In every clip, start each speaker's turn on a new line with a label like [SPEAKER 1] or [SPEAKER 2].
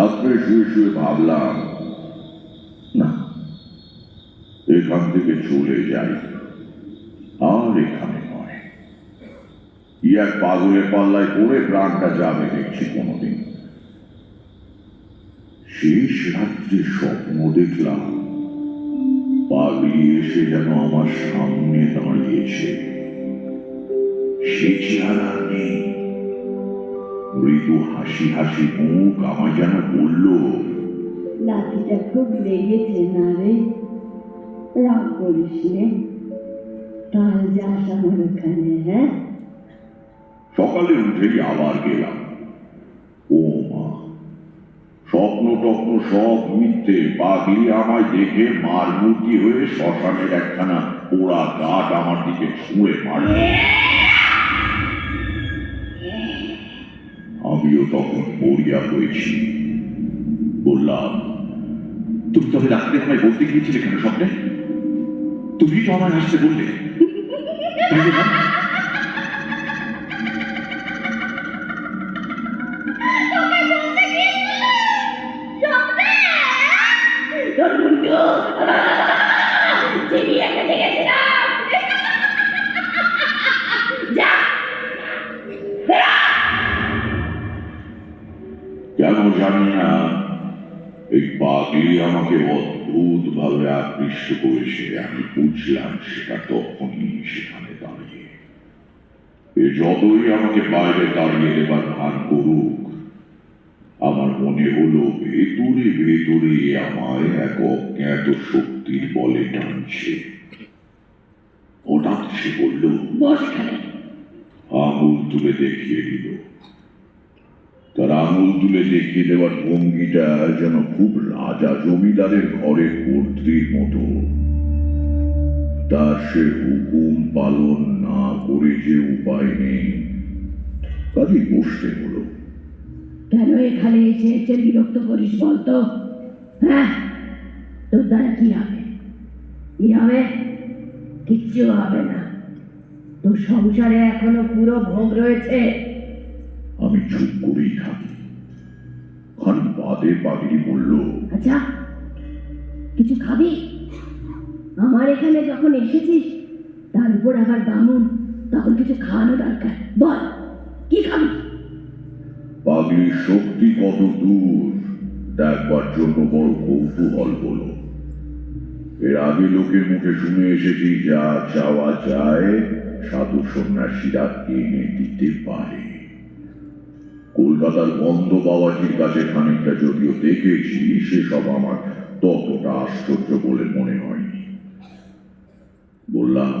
[SPEAKER 1] রাত্রে শুয়ে শুয়ে ভাবলাম, না, এখান থেকে চলে যাই। আর এখানে নয়। ই পাগলের পাল্লায় পড়ে প্রাণটা যাবে দেখছি কোনোদিন। শেষ রাত্রে স্বপ্ন দেখলাম, পাগলি এসে যেন আমার সামনে দাঁড়িয়েছে। সে চেহারা নেই। মৃদু হাসি হাসি মুখ আমায় যেন বলল
[SPEAKER 2] লাঠিটা খুব লেগেছে না রে? রাগ করিস নে। কাল যাস আমার ওখানে হ্যাঁ?
[SPEAKER 1] সকালে উঠেই আবার গেলাম। ও মা স্বপ্ন টপ্ন সব মিথ্যে পাগলি আমায় দেখে মার মূর্তি হয়ে শ্মশানের একখানা পোড়া গাছ আমার দিকে ছুঁড়ে মারল। আমিও তখন মরিয়া হয়েছি বললাম, তুমি তবে রাত্রে আমায় বলতে গিয়েছিলে কেন স্বপ্নে? তুমি তো আমায় আসতে বললে। তাই না? জানি না। এই পাগলি আমাকে অদ্ভুত ভাবে আকৃষ্ট করেছে আমি বুঝলাম সেটা তখনই সেখানে দাঁড়িয়ে। এ যতই আমাকে বাইরে দাঁড়িয়ে দেবার ভান করুক আমার মনে হলো ভেতরে ভেতরে আমায় এক অজ্ঞাত শক্তির বলে টানছে। হঠাৎ সে বলল আঙুল তুলে দেখিয়ে দিল। তার আঙুল তুলে দেখিয়ে দেওয়ার ভঙ্গিটা যেন খুব রাজা জমিদারের ঘরের কর্ত্রীর মতো। তার সে হুকুম পালন না করে যে উপায় নেই কাজে বসতে হলো।
[SPEAKER 2] কেন এখানে এসে এসে বিরক্ত করিস বলতো? হ্যাঁ তোর দ্বারা কি হবে? কি হবে? কিচ্ছু হবে না। তোর সংসারে এখনও পুরো ভোগ রয়েছে।
[SPEAKER 1] আমি চুপ করেই থাকি। খান বাদে পাগড়ি বলল
[SPEAKER 2] আচ্ছা কিছু খাবি? আমার এখানে যখন এসেছিস তার উপর আবার বামুন তখন কিছু খাওয়ানো দরকার। বল কি খাবি?
[SPEAKER 1] পাগলির শক্তি কত দূর? দেখবার জন্য বড় কৌতূহল হলো। এর আগে লোকের মুখে শুনে এসেছি যা চাওয়া যায় সাধু সন্ন্যাসীরা এনে দিতে পারে। কলকাতার বন্ধ বাবাজির কাছে খানিকটা যদিও দেখেছি সেসব আমার ততটা আশ্চর্য বলে মনে হয়নি বললাম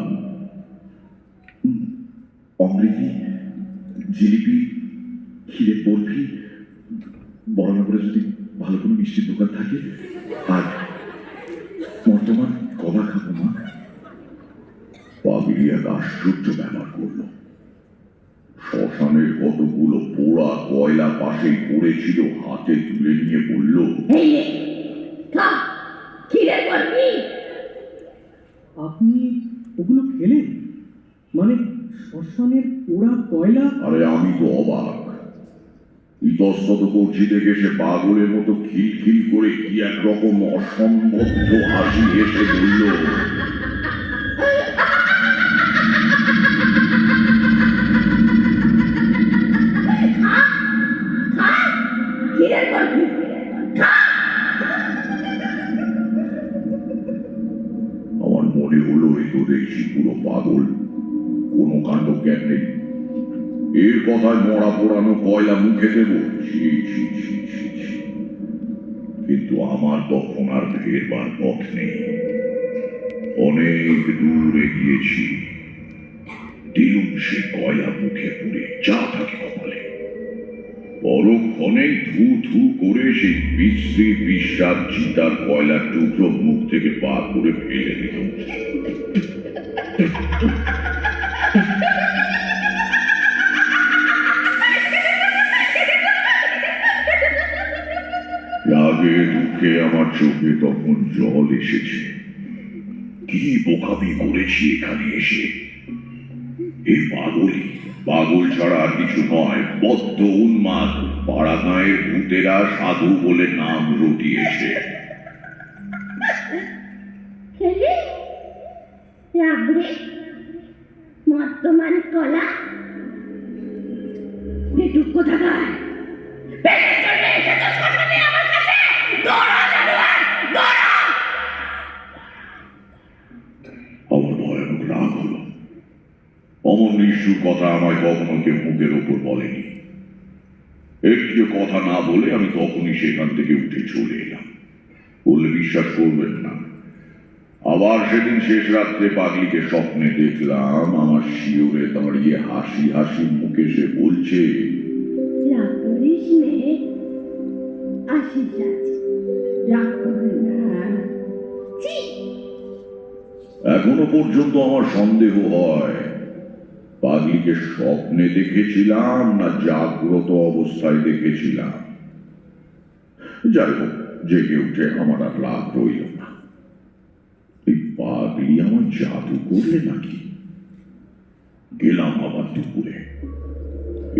[SPEAKER 1] অমৃতি জিলিপি খিরে বরফি বড় করে যদি ভালো কোনো মিষ্টির দোকান থাকে আর বর্তমান কলা খাব মা পাগলি এক আশ্চর্য ব্যবহার করল শ্মশানের কতগুলো পোড়া পাশেই পড়েছিল হাতে তুলে নিয়ে বলল
[SPEAKER 3] আপনি ওগুলো খেলেন মানে শ্মশানের পোড়া কয়লা?
[SPEAKER 1] আরে আমি তো অবাক। ইতস্তত করছি দেখে সে পাগলের মতো খিলখিল করে কি একরকম অসম্বদ্ধ হাসি এসে বলল। দেখছি পুরো পাগল। কোনো কাণ্ড জ্ঞান নেই। এর কথায় মরা পোড়ানো কয়লা মুখে দেব। কিন্তু আমার তখন আর ফেরবার পথ নেই। অনেক দূর এগিয়েছি। দিলুম সে কয়লা মুখে পুড়ে, যা থাকে কপালে পরক্ষণে ধু ধু করে সেই বিশ্রী বিশ্বাস চিতার কয়লার টুকরো মুখ থেকে বার করে ফেলে দিল। রাগে দুঃখে আমার চোখে তখন জল এসেছে। কি বোকামি করেছি এখানে এসে? এই পাগলি। পাগল ছাড়া আর কিছু নয়। বদ্ধ উন্মাদ পাড়া গাঁয়ের ভূতেরা সাধু বলে নাম রটিয়েছে।
[SPEAKER 2] বর্তমান কলা। এসেছ আমার কাছে।
[SPEAKER 1] অমন নিষ্ঠুর কথা আমায় কখনো কেউ মুখের ওপর বলেনি। একটিও কথা না বলে আমি তখনই সেখান থেকে উঠে চলে এলাম। বললে বিশ্বাস করবেন না। আবার সেদিন শেষ রাত্রে পাগলিকে স্বপ্নে দেখলাম। আমার শিওরে দাঁড়িয়ে হাসি হাসি মুখে সে বলছে
[SPEAKER 2] রাগ করিস নে। আসিস রাগ করে না।
[SPEAKER 1] এখনও পর্যন্ত আমার সন্দেহ হয়। পাগলিকে স্বপ্নে দেখেছিলাম না জাগ্রত অবস্থায় দেখেছিলাম। যাই হোক জেগে উঠে আমার আর লাভ রইল না। এই পাগলি আমার জাদু করলে নাকি? গেলাম আবার দুপুরে।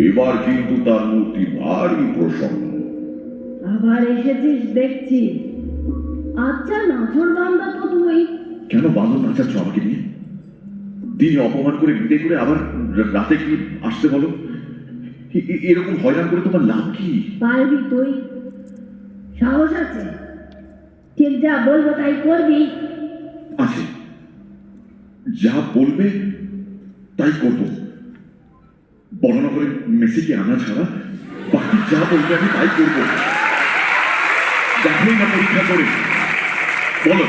[SPEAKER 1] এবার কিন্তু তার মূর্তি ভারী প্রসন্ন।
[SPEAKER 2] আবার এসেছিস দেখছি। আচ্ছা নাচর বান্দা তো তুই।
[SPEAKER 1] কেন বাঁধন নাচাচ্ছ আমাকে নিয়ে। দিনে অপমান করে বিদায় করে আবার রাতে কি আসতে বলো? এরকম হয়রান করে তোমার লাভ কি?
[SPEAKER 2] পারবি তুই। সাহস আছে। ঠিক যা বলব তাই করবি।
[SPEAKER 1] আছে। যা বলবে তাই করব। বর্ণনা করে মেসিকে আনা ছাড়া বাকি যা বলবে আমি তাই করব। দেখোই না পরীক্ষা করে। বলো।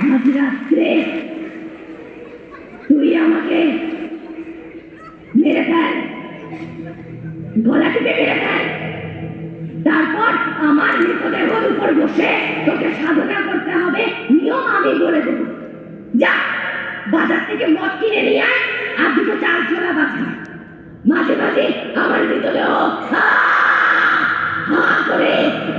[SPEAKER 2] আজ রাত্রে তুই আমাকে মেরে ফেল। গলা টিপে মেরে ফেল। তারপর আমার মৃতদেহর উপর বসে তোকে সাধনা করতে হবে, নিয়ম আমি বলে দেবো। যা, বাজার থেকে মদ কিনে নিয়ে আয়, আর দুটো চাল ছোলা বাছা মাঝে মাঝে আমার মৃতদেহ আহ! হা করে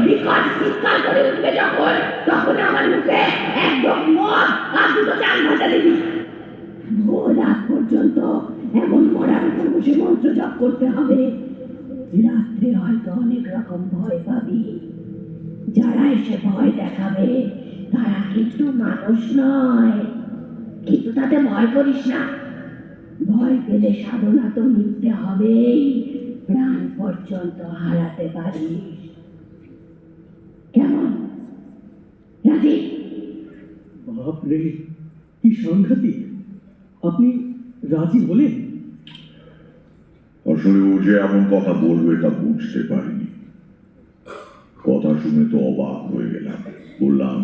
[SPEAKER 2] বিকট চিৎকার করে উঠবে যখন তখন আমার মুখে একদম মদ আর দুটো চাল ভাজা দিবি ভোর রাত পর্যন্ত এমন মরার উপর বসে মন্ত্র জপ করতে হবে রাত্রে হয়তো অনেক রকম ভয় পাবি যারা এসে ভয় দেখাবে। তারা কিন্তু মানুষ নয়। কিন্তু তাতে ভয় করিস না। ভয় পেলে সাধনা তো মিটতে হবেই। প্রাণ পর্যন্ত হারাতে পারিস। কেমন? রাজি?
[SPEAKER 3] বাপরে কি সাংঘাতিক। আপনি রাজি হলেন?
[SPEAKER 1] আসলে ও যে এমন কথা বলবে তা বুঝতে পারিনি। কথা শুনে তো অবাক হয়ে গেলাম বললাম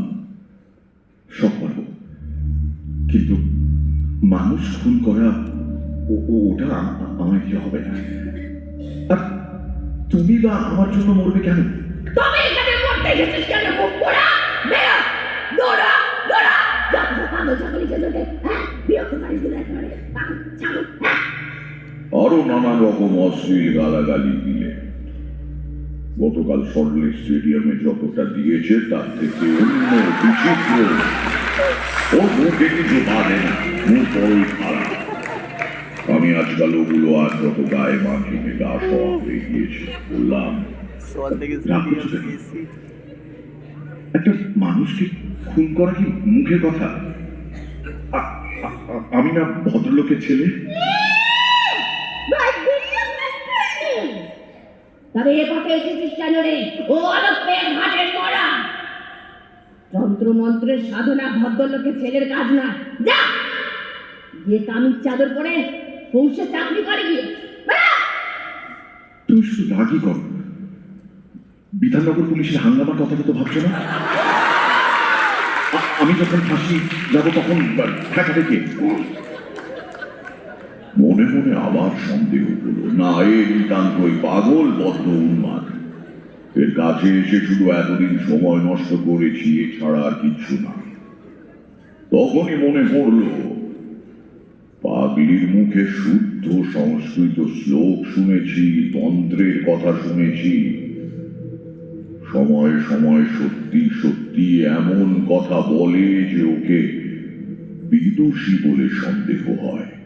[SPEAKER 1] সব পারব কিন্তু মানুষ খুন করা ওটা আমার কি হবে না? তুমি বা আমার জন্য মরবে কেন?
[SPEAKER 2] তবে এখানে মরতে গেছিস কেন? মুখ পোড়া বেরো দৌড়া দৌড়া। হ্যাঁ? হ্যাঁ?
[SPEAKER 1] আরও নানা রকম অশ্লীল গালাগালি দিলে। গতকাল সল্টলেক স্টেডিয়ামে যতটা দিয়েছে তার থেকে অন্য বিচিত্র। ও মুখে কিছু বাঁধে না মুখ বড়ই খারাপ। আমি আজকাল ওগুলো আর যত গায়ে মাখিয়ে গা সওয়া হয়ে গিয়েছে বললাম। একটা মানুষকে খুন করা কি মুখের কথা? আমি না ভদ্রলোকের ছেলে?
[SPEAKER 2] তবে এ পথে এসেছিস কেন রে? ও আলোকের ঘাটের মরা সাধনা ভদ্রলোকের ছেলের কাজ না যা! গিয়ে কামিজ চাদর পরে পৌঁছে চাকরি করে গিয়ে!
[SPEAKER 1] তুমি শুধু করো। বিধাননগর পুলিশের হাঙ্গামার কথাটা তো ভাবছ না? আমি যখন ফাঁসি যাব তখন মনে মনে আবার সন্দেহ হলো। না, এ নিতান্তই পাগল বদ্ধ উন্মাদ। এর কাছে এসে শুধু এতদিন সময় নষ্ট করেছি, এছাড়া আর কিচ্ছু না। তখনই মনে পড়ল, পাগলির মুখে শুদ্ধ সংস্কৃত শ্লোক শুনেছি, তন্ত্রের কথা শুনেছি। সময় সময় সত্যি সত্যি এমন কথা বলে যে ওকে বিদুষী বলে সন্দেহ হয়।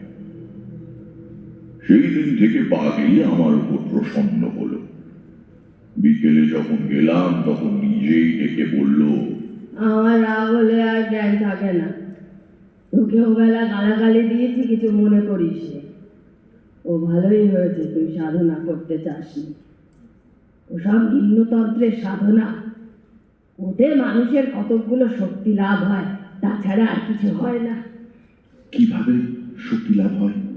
[SPEAKER 1] সেই দিন থেকে পাগলি আমার উপর প্রসন্ন হলো। বিকেলে যখন গেলাম তখন নিজেই ডেকে বলল
[SPEAKER 2] আমার রাগ হলে আর জ্ঞান থাকে না। তোকে ওবেলা গালাগালি দিয়েছি কিছু মনে করিস। ও ভালোই হয়েছে তুই সাধনা করতে চাসনি। ওসব নিম্নতন্ত্রের সাধনা। ওতে মানুষের কতকগুলো শক্তি লাভ হয় তাছাড়া আর কিছু হয় না।
[SPEAKER 1] কীভাবে শক্তি লাভ হয়?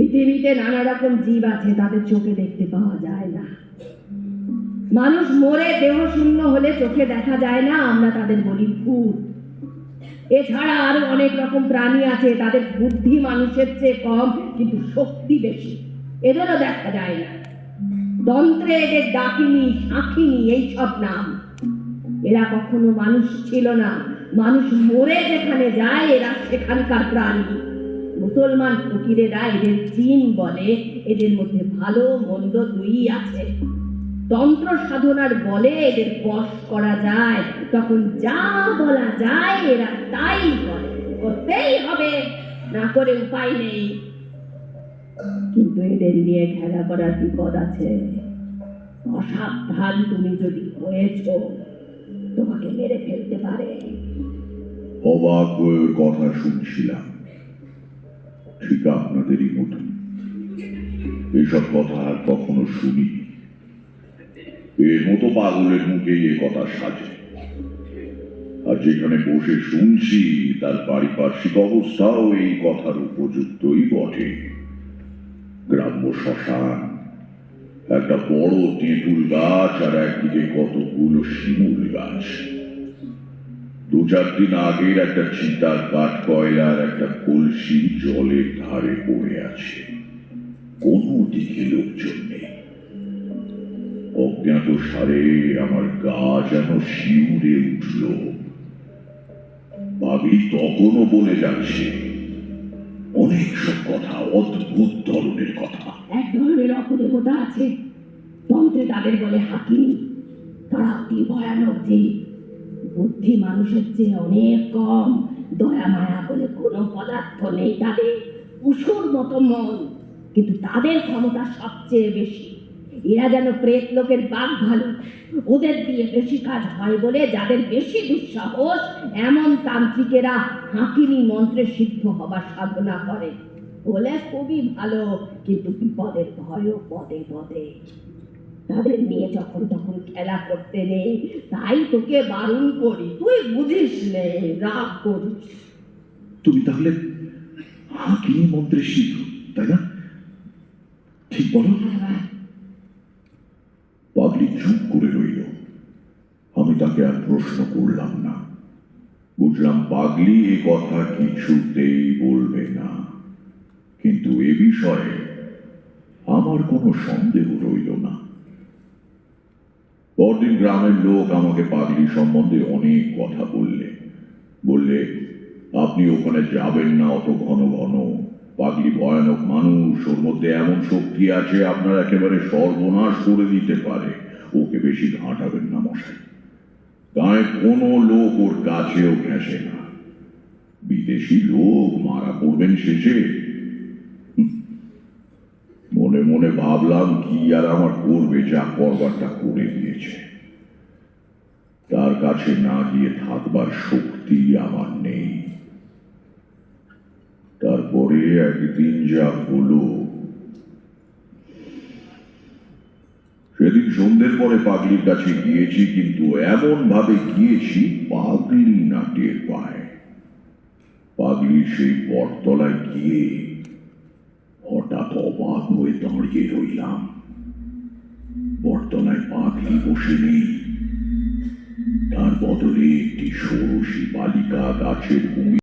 [SPEAKER 2] পৃথিবীতে নানা রকম জীব আছে, তাদের চোখে দেখতে পাওয়া যায় না। মানুষ মরে, দেহ শূন্য হলে চোখে দেখা যায় না, আমরা তাদের বলি ভূত। এছাড়া আরও অনেক রকম প্রাণী আছে, তাদের বুদ্ধি মানুষের চেয়ে কম, কিন্তু শক্তি বেশি। এদেরও দেখা যায় না। যন্ত্রে এদের ডাকিনি শাঁখিনি এইসব নাম। এরা কখনো মানুষ ছিল না। মানুষ মরে যেখানে যায়, এরা সেখানকার প্রাণী। মুসলমান ফকিরেরা এদের জিন বলে, এদের মধ্যে ভালো মন্দ দুই আছে। তন্ত্র সাধনার বলে এদের বশ করা যায়, তখন যা বলা যায় এরা তাই করে করতেই হবে, না করে উপায় নেই। কিন্তু এদের নিয়ে খেলা করার বিপদ আছে। অসাবধান তুমি যদি হয়েছ, তোমাকে মেরে ফেলতে পারে।
[SPEAKER 1] অবাক হয়ে কথা শুনছিলাম। ঠিক আপনাদেরই মতন এসব কথা আর কখনো শুনি। এর মতো পাগলের মুখে এ কথা সাজে। আর যেখানে বসে শুনছি, তার পারিপার্শ্বিক অবস্থাও এই কথার উপযুক্তই বটে। গ্রাম্য শ্মশান, একটা বড় তেঁতুল গাছ, আর একদিকে কতগুলো শিমুল গাছ। দু চার দিন আগের একটা চিতার কাঠ কয়লার একটা কলসি জলের ধারে পড়ে আছে। কোনো দিকে লোকজন নেই। অজ্ঞাত সারে আমার গা যেন শিউরে উঠল। ভাবি তখনও বলে যাচ্ছে, অনেক সব কথা, অদ্ভুত ধরনের কথা।
[SPEAKER 2] এক ধরনের অপদেবতা আছে। তন্ত্রে তাদের বলে হাকিম, তারা অতি ভয়ানক জীব বুদ্ধি মানুষের চেয়ে অনেক কম। দয়া, মায়া বলে কোনো পদার্থ নেই তাদের। পশুর মতো মন। কিন্তু তাদের ক্ষমতা সবচেয়ে বেশি। এরা যেন প্রেত লোকের বাঘ ভালো ওদের দিয়ে বেশি কাজ হয় বলে যাদের বেশি দুঃসাহস, এমন তান্ত্রিকেরা হাঁকিনি মন্ত্রে সিদ্ধ হবার সাধনা করে। বলে খুবই ভালো, কিন্তু বিপদের ভয়ও পদে পদে। তাদের নিয়ে যখন তখন খেলা করতে নেই তাই তোকে বারণ করি। তুই বুঝিস নে রাগ করিস।
[SPEAKER 1] তুমি তাহলে হাকিনি মন্ত্রে সিদ্ধ তাই না? ঠিক বলো? পাগলি চুপ করে রইল। আমি তাকে আর প্রশ্ন করলাম না। বুঝলাম পাগলি এ কথা কিছুতেই বলবে না। কিন্তু এ বিষয়ে আমার কোনো সন্দেহ রইল না। পরদিন গ্রামের লোক আমাকে পাগলি সম্বন্ধে অনেক কথা বললে। বললে, আপনি ওখানে যাবেন না, অত ঘন ঘন। পাগলি ভয়ানক মানুষ, ওর মধ্যে এমন শক্তি আছে, আপনার একেবারে সর্বনাশ করে দিতে পারে। ওকে বেশি ঘাঁটাবেন না মশাই। গায়ে কোনো লোক ওর কাছেও ঘেঁষে না। বিদেশি লোক মারা পড়বেন শেষে। মনে মনে ভাবলাম কি আর আমার করবে যা করবারটা করে দিয়েছে। তার কাছে না গিয়ে থাকবার শক্তি আমার নেই। তারপরে একদিন যা হলো, সেদিন সন্ধ্যের পরে পাগলির কাছে গিয়েছি, কিন্তু এমন ভাবে গিয়েছি পাগলি না টের পায়। পাগলি সেই বটতলায় গিয়ে হঠাৎ অবাক হয়ে দাঁড়িয়ে রইলাম বর্তনায় পাখি বসে নেই। তার বদলে একটি ষোড়শী বালিকা গাছের ভূমি